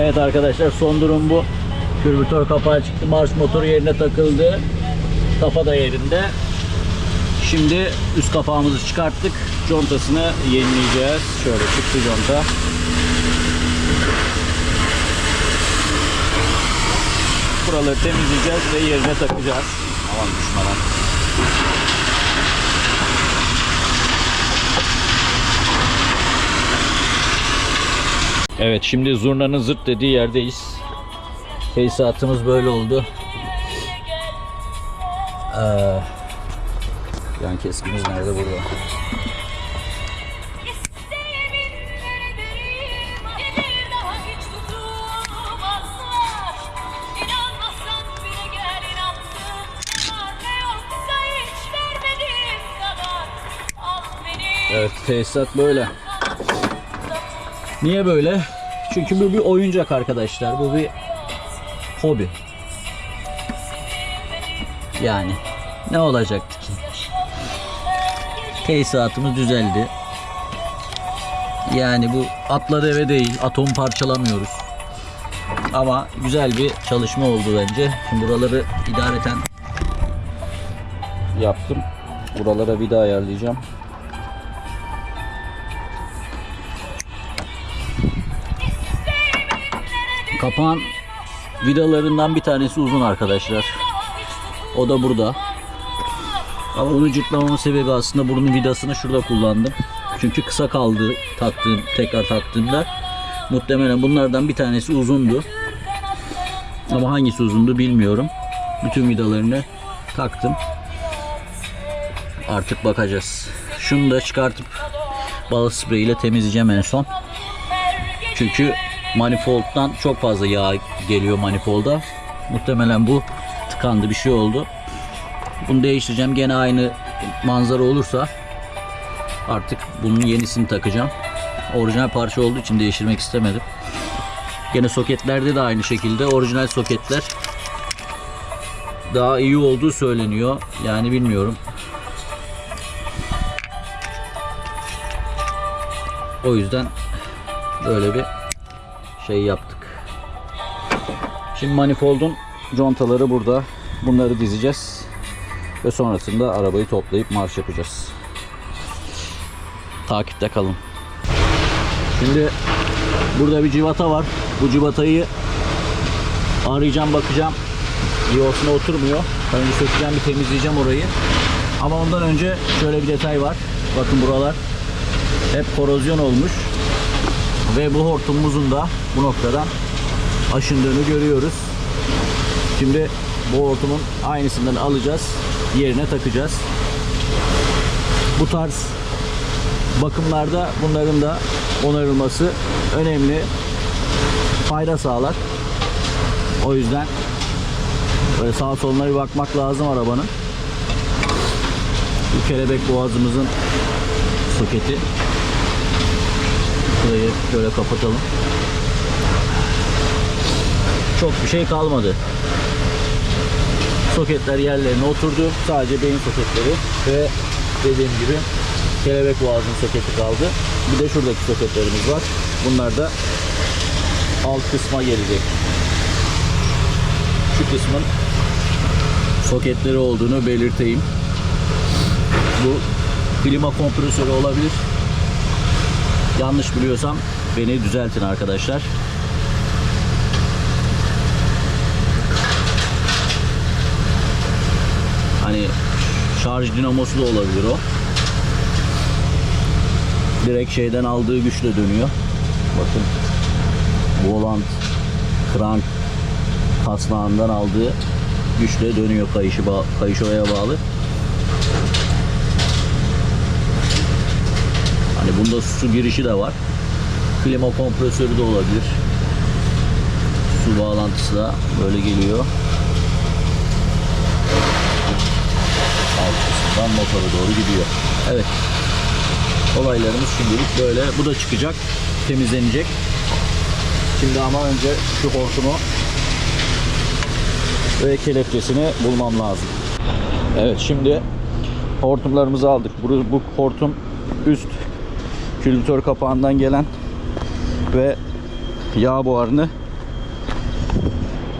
Evet arkadaşlar son durum bu. Kürbütör kapağı çıktı. Marş motoru yerine takıldı. Kafa da yerinde. Şimdi üst kapağımızı çıkarttık. Contasını yenileyeceğiz. Şöyle çıktı conta. Buraları temizleyeceğiz ve yerine takacağız. Aman düşme Evet şimdi zurnanın zırt dediği yerdeyiz. Tesisatımız böyle oldu. Ee, yan keskimiz nerede burada? Evet tesisat böyle. Niye böyle? Çünkü bu bir oyuncak arkadaşlar. Bu bir hobi. Yani ne olacaktı ki? Tesisatımız düzeldi. Yani bu atla deve değil. Atom parçalamıyoruz. Ama güzel bir çalışma oldu bence. Şimdi buraları idareten yaptım. Buralara vida ayarlayacağım. Kapağın vidalarından bir tanesi uzun arkadaşlar. O da burada. Ama onu cırtlamamın sebebi aslında bunun vidasını şurada kullandım. Çünkü kısa kaldı taktığım, tekrar taktığımda. Muhtemelen bunlardan bir tanesi uzundu. Ama hangisi uzundu bilmiyorum. Bütün vidalarını taktım. Artık bakacağız. Şunu da çıkartıp balık spreyi ile temizleyeceğim en son. Çünkü manifolddan çok fazla yağ geliyor manifolda. Muhtemelen bu tıkandı bir şey oldu. Bunu değiştireceğim. Gene aynı manzara olursa artık bunun yenisini takacağım. Orijinal parça olduğu için değiştirmek istemedim. Gene soketlerde de aynı şekilde orijinal soketler daha iyi olduğu söyleniyor. Yani bilmiyorum. O yüzden böyle bir şey yaptık. Şimdi manifoldun contaları burada. Bunları dizeceğiz. Ve sonrasında arabayı toplayıp marş yapacağız. Takipte kalın. Şimdi burada bir civata var. Bu civatayı arayacağım bakacağım. Yuvasına oturmuyor. Önce sökeceğim bir temizleyeceğim orayı. Ama ondan önce şöyle bir detay var. Bakın buralar hep korozyon olmuş. Ve bu hortumumuzun da bu noktadan aşındığını görüyoruz. Şimdi bu hortumun aynısından alacağız. Yerine takacağız. Bu tarz bakımlarda bunların da onarılması önemli. Fayda sağlar. O yüzden böyle sağa soluna bir bakmak lazım arabanın. Bu kelebek boğazımızın soketi. Burayı şöyle kapatalım. Çok bir şey kalmadı. Soketler yerlerine oturdu. Sadece beyin soketleri ve dediğim gibi kelebek boğazının soketi kaldı. Bir de şuradaki soketlerimiz var. Bunlar da alt kısma gelecek. Şu kısmın soketleri olduğunu belirteyim. Bu klima kompresörü olabilir. Yanlış biliyorsam beni düzeltin arkadaşlar. Hani şarj dinamosu da olabilir o. Direkt şeyden aldığı güçle dönüyor. Bakın. Volant, krank taslağından aldığı güçle dönüyor kayışı kayış oraya bağlı. Bunda su girişi de var. Klima kompresörü de olabilir. Su bağlantısı da böyle geliyor. Alt kısımdan motora doğru gidiyor. Evet. Olaylarımız şimdilik böyle. Bu da çıkacak. Temizlenecek. Şimdi ama önce şu hortumu ve kelepçesini bulmam lazım. Evet şimdi hortumlarımızı aldık. Bu, bu hortum üst külbütör kapağından gelen ve yağ buharını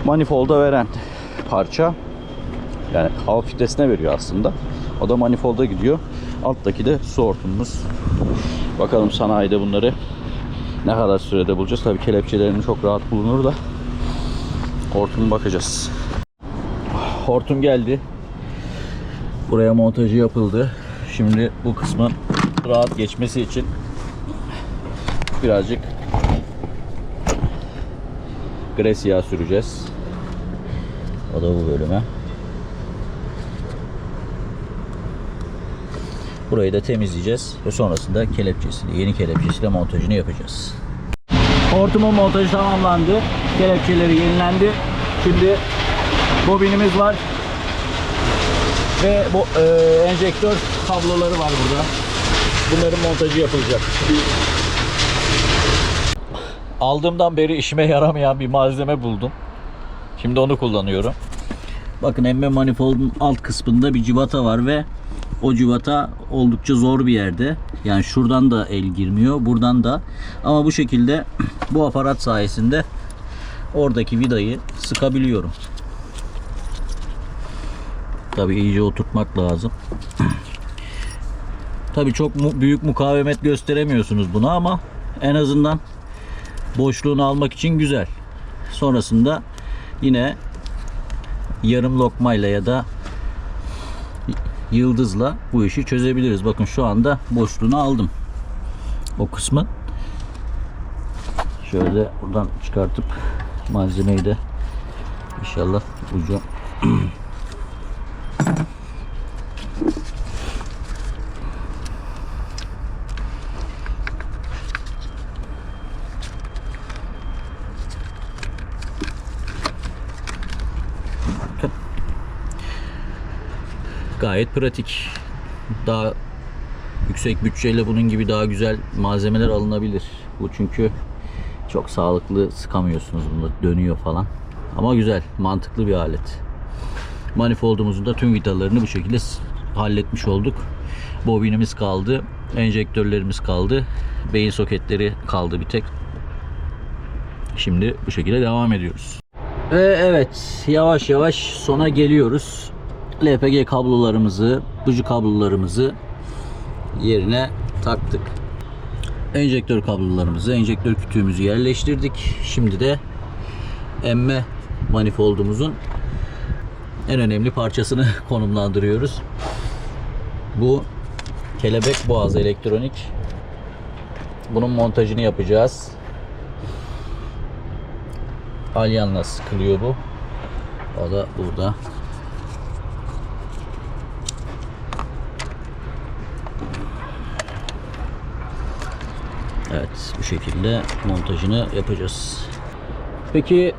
manifolda veren parça. Yani hava filtresine veriyor aslında. O da manifolda gidiyor. Alttaki de su hortumumuz. Bakalım sanayide bunları ne kadar sürede bulacağız. Tabii kelepçelerini çok rahat bulunur da hortum bakacağız. Hortum geldi. Buraya montajı yapıldı. Şimdi bu kısmın rahat geçmesi için birazcık gres yağı süreceğiz. O da bu bölüme. Burayı da temizleyeceğiz ve sonrasında kelepçesini, yeni kelepçesiyle montajını yapacağız. Hortumun montajı tamamlandı. Kelepçeleri yenilendi. Şimdi bobinimiz var. Ve bu e, enjektör kabloları var burada. Bunların montajı yapılacak. Aldığımdan beri işime yaramayan bir malzeme buldum. Şimdi onu kullanıyorum. Bakın emme manifoldun alt kısmında bir civata var ve o civata oldukça zor bir yerde. Yani şuradan da el girmiyor, buradan da. Ama bu şekilde bu aparat sayesinde oradaki vidayı sıkabiliyorum. Tabii iyice oturtmak lazım. Tabii çok büyük mukavemet gösteremiyorsunuz buna ama en azından boşluğunu almak için güzel. Sonrasında yine yarım lokmayla ya da yıldızla bu işi çözebiliriz. Bakın şu anda boşluğunu aldım. O kısmı. Şöyle buradan çıkartıp malzemeyi de inşallah ucu gayet pratik. Daha yüksek bütçeyle bunun gibi daha güzel malzemeler alınabilir. Bu çünkü çok sağlıklı sıkamıyorsunuz bunu dönüyor falan. Ama güzel, mantıklı bir alet. Manifoldumuzun da tüm vidalarını bu şekilde halletmiş olduk. Bobinimiz kaldı, enjektörlerimiz kaldı, beyin soketleri kaldı bir tek. Şimdi bu şekilde devam ediyoruz. Ve evet yavaş yavaş sona geliyoruz. LPG kablolarımızı, buji kablolarımızı yerine taktık. Enjektör kablolarımızı, enjektör kütüğümüzü yerleştirdik. Şimdi de emme manifoldumuzun en önemli parçasını konumlandırıyoruz. Bu kelebek boğaz elektronik. Bunun montajını yapacağız. Alyanla sıkılıyor bu. O da burada. Evet bu şekilde montajını yapacağız. Peki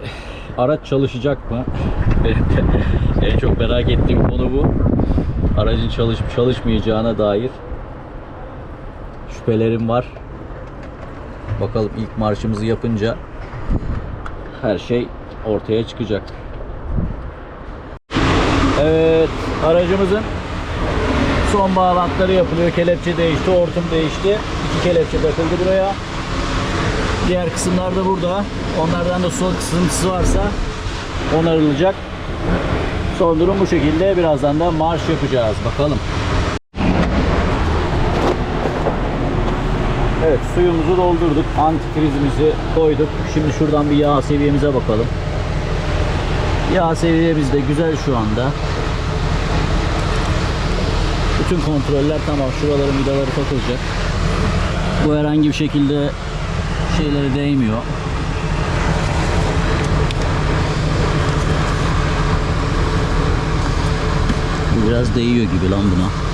araç çalışacak mı? En çok merak ettiğim konu bu. Aracın çalışıp çalışmayacağına dair şüphelerim var. Bakalım ilk marşımızı yapınca her şey ortaya çıkacak. Evet, aracımızın son bağlantıları yapılıyor. Kelepçe değişti, hortum değişti. İki kelepçe takıldı buraya. Diğer kısımlar da burada. Onlardan da su kısıntısı varsa onarılacak. Son durum bu şekilde. Birazdan da marş yapacağız. Bakalım. Evet suyumuzu doldurduk. Antifrizimizi koyduk. Şimdi şuradan bir yağ seviyemize bakalım. Yağ seviyemiz de güzel şu anda. Bütün kontroller tamam. Şuraların vidaları takılacak. Bu herhangi bir şekilde şeylere değmiyor. Biraz değiyor gibi lan buna.